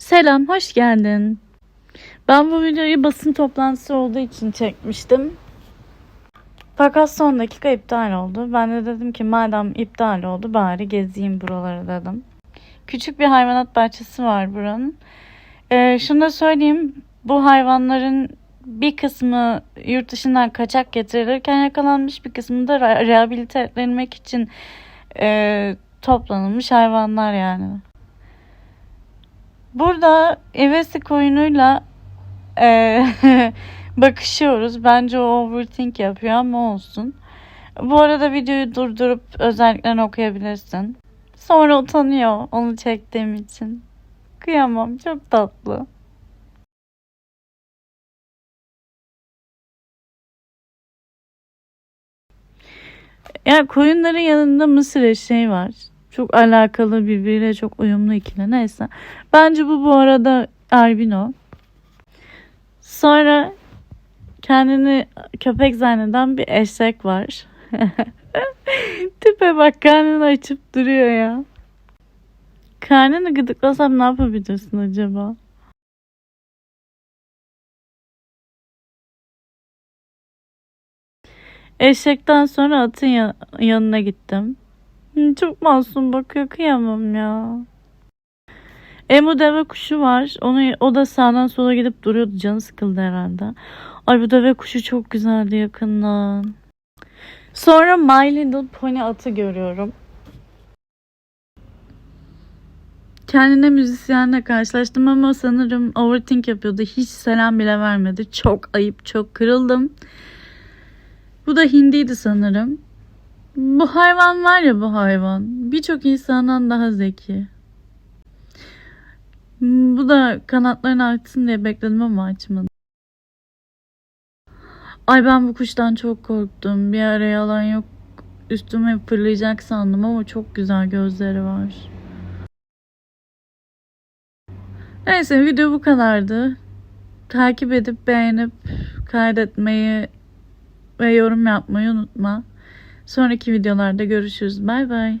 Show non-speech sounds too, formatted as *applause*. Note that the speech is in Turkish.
Selam, hoş geldin. Ben bu videoyu basın toplantısı olduğu için çekmiştim. Fakat son dakika iptal oldu. Ben de dedim ki madem iptal oldu bari gezeyim buraları dedim. Küçük bir hayvanat bahçesi var buranın. Ee, şunu da söyleyeyim. Bu hayvanların bir kısmı yurt dışından kaçak getirilirken yakalanmış bir kısmı da re- rehabilite edilmek için e, toplanılmış hayvanlar yani. Burada ivesi koyunuyla e, *laughs* bakışıyoruz. Bence o overthink yapıyor ama olsun. Bu arada videoyu durdurup özelliklerini okuyabilirsin. Sonra utanıyor onu çektiğim için. Kıyamam çok tatlı. Ya koyunların yanında mısır eşeği var. Çok alakalı birbiriyle çok uyumlu ikili. Neyse. Bence bu bu arada albino. Sonra kendini köpek zanneden bir eşek var. *laughs* Tipe bak karnını açıp duruyor ya. Karnını gıdıklasam ne yapabilirsin acaba? Eşekten sonra atın ya- yanına gittim. Çok masum bakıyor kıyamam ya. Emu deve kuşu var. Onu, o da sağdan sola gidip duruyordu. Canı sıkıldı herhalde. Ay bu deve kuşu çok güzeldi yakından. Sonra My Little Pony atı görüyorum. Kendine müzisyenle karşılaştım ama sanırım overthink yapıyordu. Hiç selam bile vermedi. Çok ayıp, çok kırıldım. Bu da hindiydi sanırım. Bu hayvan var ya bu hayvan. Birçok insandan daha zeki. Bu da kanatlarını açsın diye bekledim ama açmadı. Ay ben bu kuştan çok korktum. Bir ara yalan yok. Üstüme fırlayacak sandım ama çok güzel gözleri var. Neyse video bu kadardı. Takip edip beğenip kaydetmeyi ve yorum yapmayı unutma. Sonraki videolarda görüşürüz. Bay bay.